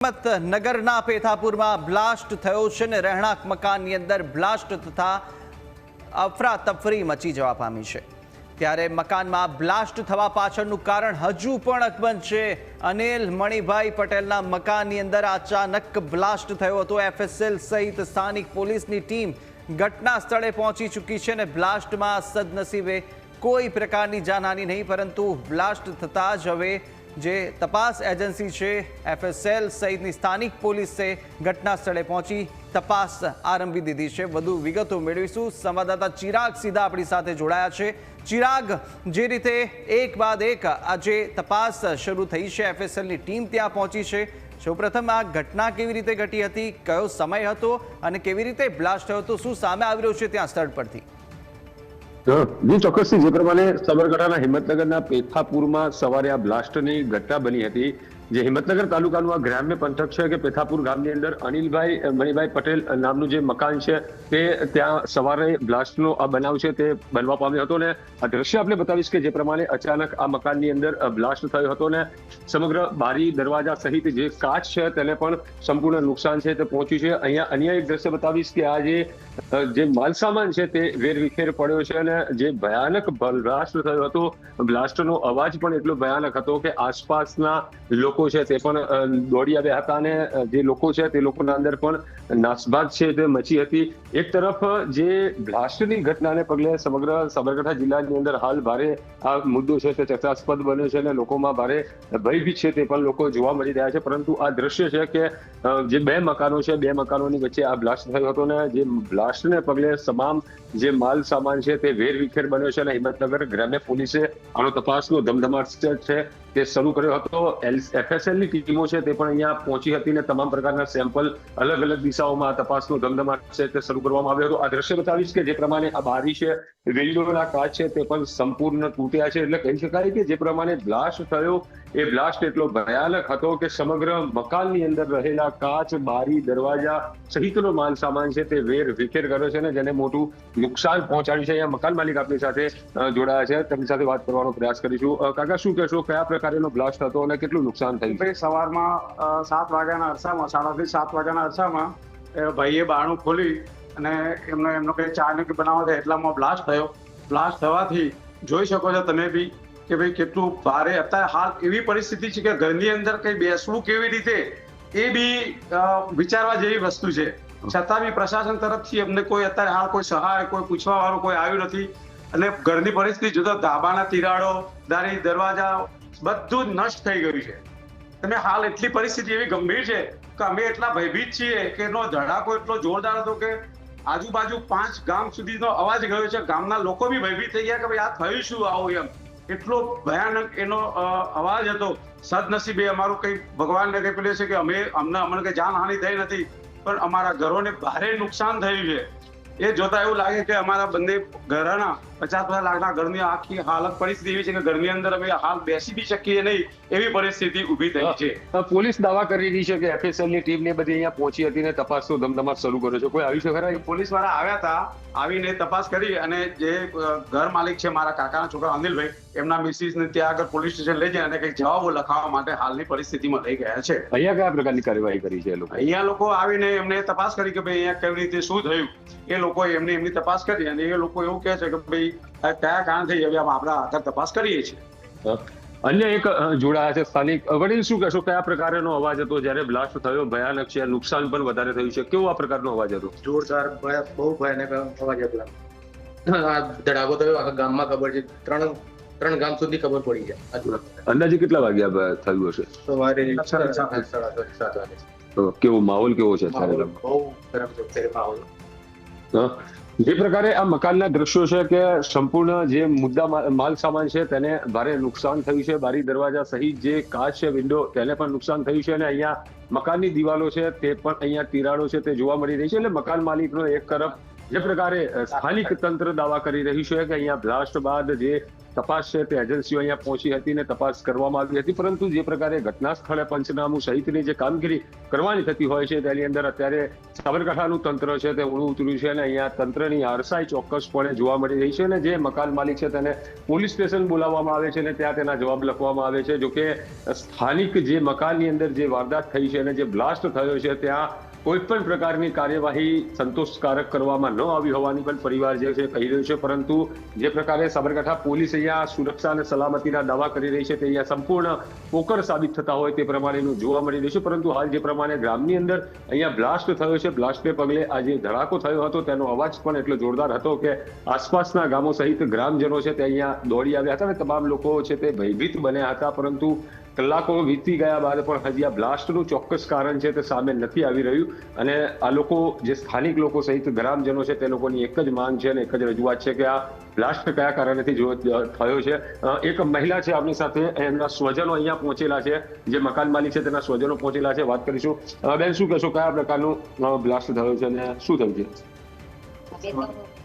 નગરના પેથાપુરમાં બ્લાસ્ટ થયો છે ને રહેણાંક મકાનની અંદર બ્લાસ્ટ થતા અફરાતફરી મચી જવા પામી છે. ત્યારે મકાનમાં બ્લાસ્ટ થવા પાછળનું કારણ હજુ પણ અકબંધ છે. અનિલ મણિભાઈ પટેલના મકાનની અંદર અચાનક બ્લાસ્ટ થયો હતો એફએસએલ સહિત સ્થાનિક પોલીસની ટીમ ઘટના સ્થળે પહોંચી ચૂકી છે ને બ્લાસ્ટમાં સદનસીબે કોઈ પ્રકારની જાનહાની નહીં, પરંતુ બ્લાસ્ટ થતાં જ હવે જે તપાસ એજન્સી છે, એફએસએલ સહિતની સ્થાનિક પોલીસે ઘટના સ્થળે પહોંચી તપાસ આરંભી દીધી છે. વધુ વિગતો મેળવીશું. સંવાદદાતા ચિરાગ સીધા આપણી સાથે જોડાયા છે. ચિરાગ, જે રીતે એક બાદ એક આજે તપાસ શરૂ થઈ છે, એફએસએલની ટીમ ત્યાં પહોંચી છે. સૌપ્રથમ આ ઘટના કેવી રીતે ઘટી હતી, કયો સમય હતો અને કેવી રીતે બ્લાસ્ટ થયો હતો, શું સામે આવી રહ્યું છે ત્યાં સ્થળ પરથી? જી ચોક્કસથી જે પ્રમાણે સાબરકાંઠાના હિંમતનગરના પેથાપુરમાં સવારે આ બ્લાસ્ટની ઘટના બની હતી. જે હિંમતનગર તાલુકાનું આ ગ્રામ્ય પંથક છે કે પેથાપુર ગામની અંદર અનિલભાઈ મણિભાઈ પટેલ નામનું જે મકાન છે તે ત્યાં સવારે બ્લાસ્ટનો આ બનાવ છે તે બનવા પામ્યો હતો ને આ દ્રશ્ય આપણે બતાવીશ કે જે પ્રમાણે અચાનક આ મકાનની અંદર બ્લાસ્ટ થયો હતો ને સમગ્ર બારી દરવાજા સહિત જે કાચ છે તેને પણ સંપૂર્ણ નુકસાન છે તે પહોંચ્યું છે. અહીંયા અન્ય એક દ્રશ્ય બતાવીશ કે આ જે માલસામાન છે તે વેરવિખેર પડ્યો છે અને જે ભયાનક બ્લાસ્ટ થયો હતો. બ્લાસ્ટનો અવાજ પણ એટલો ભયાનક હતો કે આસપાસના લોકો છે તે પણ દોડી આવ્યા હતા અને જે લોકો છે તે લોકોના અંદર પણ નાસભાગ છે તે મચી હતી. એક તરફ, જે બ્લાસ્ટની ઘટનાને પગલે સમગ્ર સાબરકાંઠા જિલ્લાની અંદર હાલ ભારે આ મુદ્દો છે તે ચર્ચાસ્પદ બન્યો છે અને લોકોમાં ભારે ભયભીત છે તે પણ લોકો જોવા મળી રહ્યા છે. પરંતુ આ દ્રશ્ય છે કે જે બે મકાનો છે, બે મકાનોની વચ્ચે આ બ્લાસ્ટ થયો હતો ને જે બ્લાસ્ટને પગલે તમામ જે માલ સામાન છે તે વેરવિખેર બન્યો છે અને હિંમતનગર ગ્રામ્ય પોલીસે આનો તપાસનો ધમધમાટ છે. તે શરૂ કર્યો હતો. એફએસએલની ટીમો છે તે પણ અહીંયા પહોંચી હતી અને તમામ પ્રકારના સેમ્પલ અલગ અલગ દિશાઓમાં તપાસનો ધમધમાટ છે તે શરૂ કરવામાં આવ્યો હતો. આ દ્રશ્ય બતાવીશ કે જે પ્રમાણે આ બારી છે વિન્ડોના કાચ છે તે પણ સંપૂર્ણ તૂટ્યા છે. એટલે કહી શકાય કે જે પ્રમાણે બ્લાસ્ટ થયો, એ બ્લાસ્ટ એટલો ભયાનક હતો કે સમગ્ર મકાનની અંદર રહેલા કાચ, બારી, દરવાજા સહિતનો માલ સામાન છે તે વેર વિખેર કર્યો છે ને જેને મોટું નુકસાન પહોંચાડ્યું છે. અહીંયા મકાન માલિક આપણી સાથે જોડાયા છે. તેમની સાથે વાત કરવાનો પ્રયાસ કરીશું. કાકા, શું કહેશો? કયા પ્રકારનો બ્લાસ્ટ હતો અને કેટલું નુકસાન થયું ભાઈ, સવારમાં સાત વાગ્યાના અરસામાં, સાડાથી સાત વાગ્યાના અરસામાં ભાઈએ બારણું ખોલી અને એમનો એમનો કંઈ ચા ને બનાવવા થાય એટલામાં બ્લાસ્ટ થયો. બ્લાસ્ટ થવાથી જોઈ શકો છો તમે બી કે ભાઈ, કેટલું ભારે અત્યારે હાલ એવી પરિસ્થિતિ છે કે ઘરની અંદર કંઈ બેસવું કેવી રીતે એ બી વિચારવા જેવી વસ્તુ છે. છતાં બી પ્રશાસન તરફથી અમને કોઈ અત્યારે હાલ કોઈ સહાય, કોઈ પૂછવા વાળું કોઈ આવ્યું નથી. અને ઘરની પરિસ્થિતિ જોતા ધાબાના તિરાડો, દારી દરવાજા બધું જ નષ્ટ થઈ ગયું છે. તમે હાલ એટલી પરિસ્થિતિ એવી ગંભીર છે કે અમે એટલા ભયભીત છીએ કે એનો ધડાકો એટલો જોરદાર હતો કે આજુબાજુ પાંચ ગામ સુધીનો અવાજ ગયો છે. ગામના લોકો બી ભયભીત થઈ ગયા કે ભાઈ આ થયું શું આવું એમ. એટલો ભયાનક એનો અવાજ હતો. સદનસીબે અમારું કઈ ભગવાનને કઈ પેલું છે કે અમે અમને અમને કઈ જાનહાનિ થઈ નથી, પણ અમારા ઘરોને ભારે નુકસાન થયું છે. એ જોતા એવું લાગે કે અમારા બંને ઘરના પચાસ પચાસ લાખના ઘરની આખી હાલત પરિસ્થિતિ એવી છે કે ઘરની અંદર અમે હાલ બેસી બી શકીએ નહીં એવી પરિસ્થિતિ ઊભી થઈ છે. પોલીસ દાવા કરી રહી છે કે એફએસએલની ટીમ ને બધી અહીંયા પહોંચી હતી ને તપાસનો ધમધમાટ શરૂ કર્યો છે. કોઈ આવી છે ખરા? પોલીસવાળા આવ્યા હતા આવીને તપાસ કરી અને જે ઘર માલિક છે મારા કાકાના છોકરા અનિલભાઈ એમના મિસિસ ને ત્યાં આગળ પોલીસ સ્ટેશન લઈ જાય અને કઈ જવાબો લખાવવા માટે હાલની પરિસ્થિતિમાં લઈ ગયા છે. અહીંયા કયા પ્રકારની કાર્યવાહી કરી છે એ લોકો? અહીંયા લોકો આવીને એમને તપાસ કરી કે ભાઈ અહીંયા કેવી રીતે શું થયું. એ લોકો એમની એમની તપાસ કરી અને એ લોકો એવું કહે છે કે ભાઈ આ કયા કારણથી હવે આપણે આગળ તપાસ કરીએ છીએ. અન્ય એક જોડાયા છે સ્થાનિક વડીલ શું કહેશો? કયા પ્રકારનો અવાજ હતો જ્યારે બ્લાસ્ટ થયો? ભયાનક છે નુકસાન પણ વધારે થયું છે. કેવો આ પ્રકારનો અવાજ હતો? જોરદાર બહુ ભયાનક અવાજ હતો. આ ધડાકો થયો આખા ગામમાં ખબર છે ત્રણ ત્રણ ગામ સુધી ખબર પડી જાય અંદાજે કેટલા વાગ્યા થયું હશે? સવારે કેવો માહોલ કેવો છે બહુ ખરાબ છે માહોલ. હા. જે પ્રકારે આ મકાનના દ્રશ્યો છે કે સંપૂર્ણ જે મુદ્દા માલ સામાન છે તેને ભારે નુકસાન થયું છે. બારી દરવાજા સહિત જે કાચ છે, વિન્ડો, તેને પણ નુકસાન થયું છે અને અહીંયા મકાનની દિવાલો છે તે પણ અહીંયા તિરાડો છે તે જોવા મળી રહી છે એટલે મકાન માલિકનો એક તરફ જે પ્રકારે સ્થાનિક તંત્ર દાવા કરી રહ્યું છે કે અહીંયા બ્લાસ્ટ બાદ જે તપાસ છે, તે એજન્સીઓ અહીંયા પહોંચી હતી ને તપાસ કરવામાં આવી હતી, પરંતુ જે પ્રકારે ઘટના સ્થળે પંચનામું સહિતની જે કામગીરી કરવાની થતી હોય છે, તેની અંદર અત્યારે સાબરકાંઠાનું તંત્ર છે, તે ઊણું ઉતર્યું છે અને અહીંયા તંત્રની આરસાઈ ચોક્કસપણે જોવા મળી રહી છે અને જે મકાન માલિક છે, તેને પોલીસ સ્ટેશન બોલાવવામાં આવે છે અને ત્યાં તેના જવાબ લખવામાં આવે છે. જોકે સ્થાનિક જે મકાનની અંદર જે વારદાત થઈ છે અને જે બ્લાસ્ટ થયો છે, ત્યાં કોઈ પણ પ્રકારની કાર્યવાહી સંતોષકારક કરવામાં ન આવી હોવાની પણ પરિવાર જે છે કહી રહ્યું છે, પરંતુ જે પ્રકારે સાબરકાંઠા પોલીસ અહીંયા સુરક્ષા અને સલામતીના દાવા કરી રહી છે તે અહીંયા સંપૂર્ણ પોકર સાબિત થતા હોય તે પ્રમાણેનું જોવા મળી રહ્યું છે, પરંતુ હાલ જે પ્રમાણે ગ્રામની અંદર અહીંયા બ્લાસ્ટ થયો છે, બ્લાસ્ટને પગલે આ જે ધડાકો થયો હતો તેનો અવાજ પણ એટલો જોરદાર હતો કે આસપાસના ગામો સહિત ગ્રામજનો છે તે અહીંયા દોડી આવ્યા હતા અને તમામ લોકો છે તે ભયભીત બન્યા હતા, પરંતુ કલાકો વીતી ગયા બાદ પણ હજી આ બ્લાસ્ટનું ચોક્કસ કારણ છે તે સામે નથી આવી રહ્યું. અને આ લોકો, જે સ્થાનિક લોકો સહિત ગ્રામજનો છે, તે લોકોની એક જ માંગ છે અને એક જ રજૂઆત છે કે આ બ્લાસ્ટ કયા કારણેથી થયો છે. એક મહિલા છે આપણી સાથે, એમના સ્વજનો અહીંયા પહોંચેલા છે. જે મકાન માલિક છે, તેના સ્વજનો પહોંચેલા છે. વાત કરીશું. બેન, શું કહેશો? કયા પ્રકારનું બ્લાસ્ટ થયો છે અને શું થયું છે?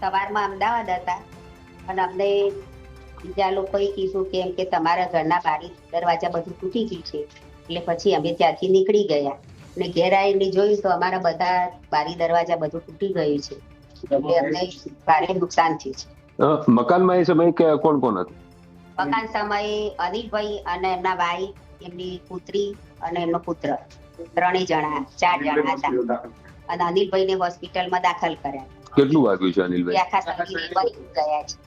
સવારમાં અમદાવાદ હતા. અને અમને બીજા લોકોએ કીધું કે એમ કે તમારા ઘરના બારી દરવાજા બધું તૂટી ગયું છે. એટલે પછી અમે ત્યાંથી નીકળી ગયા. અને ઘેર આવીને જોયું તો અમારા બધા બારી દરવાજા બધું તૂટી ગયું છે. એટલે અમને ભારે નુકસાન થયું છે. મકાનમાં એ સમયે કોણ કોણ હતું? મકાન સમયે અનિલભાઈ અને એમના ભાઈ એમની પુત્રી અને એમનો પુત્ર. ત્રણેય જણા ચાર જણા હતા. અને અનિલભાઈ ને હોસ્પિટલમાં દાખલ કર્યા. કેટલું વાગ્યું છે અનિલભાઈ? આખા શરીરે ગયા છે.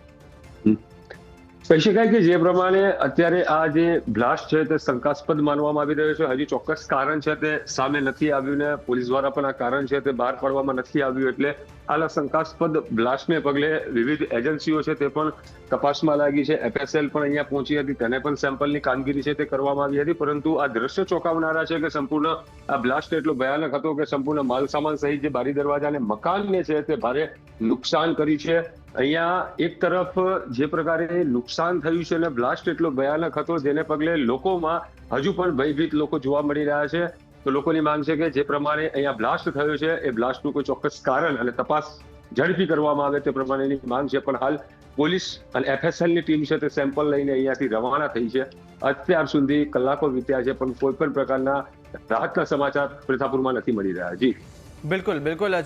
કહી શકાય કે જે પ્રમાણે અત્યારે આ જે બ્લાસ્ટ છે તે શંકાસ્પદ માનવામાં આવી રહ્યો છે. હજી ચોક્કસ કારણ છે તે સામે નથી આવ્યું ને પોલીસ દ્વારા પણ આ કારણ છે તે બહાર પાડવામાં નથી આવ્યું એટલે હાલ આ શંકાસ્પદ બ્લાસ્ટને પગલે વિવિધ એજન્સીઓ છે તે પણ તપાસમાં લાગી છે. એફએસએલ પણ અહીંયા પહોંચી હતી. તેને પણ સેમ્પલની કામગીરી છે તે કરવામાં આવી હતી. પરંતુ આ દ્રશ્ય ચોંકાવનારા છે કે સંપૂર્ણ આ બ્લાસ્ટ એટલો ભયાનક હતો કે સંપૂર્ણ માલ સામાન સહિત જે બારી દરવાજા અને મકાનને છે તે ભારે નુકસાન કરી છે. અહીંયા એક તરફ જે પ્રકારે નુકસાન થયું છે અને બ્લાસ્ટ એટલો ભયાનક હતો જેને પગલે લોકોમાં હજુ પણ ભયભીત લોકો જોવા મળી રહ્યા છે. તો લોકોની માંગ છે કે જે પ્રમાણે અહીંયા બ્લાસ્ટ થયો છે, એ બ્લાસ્ટનું કોઈ ચોક્કસ કારણ અને તપાસ ઝડપી કરવામાં આવે તે પ્રમાણેની માંગ છે. પણ હાલ પોલીસ અને એફએસએલની ટીમ છે તે સેમ્પલ લઈને અહીંયાથી રવાના થઈ છે. અત્યાર સુધી કલાકો વીત્યા છે, પણ કોઈ પણ પ્રકારના રાહતના સમાચાર પ્રતાપુરમાં નથી મળી રહ્યા. જી. બિલકુલ બિલકુલ.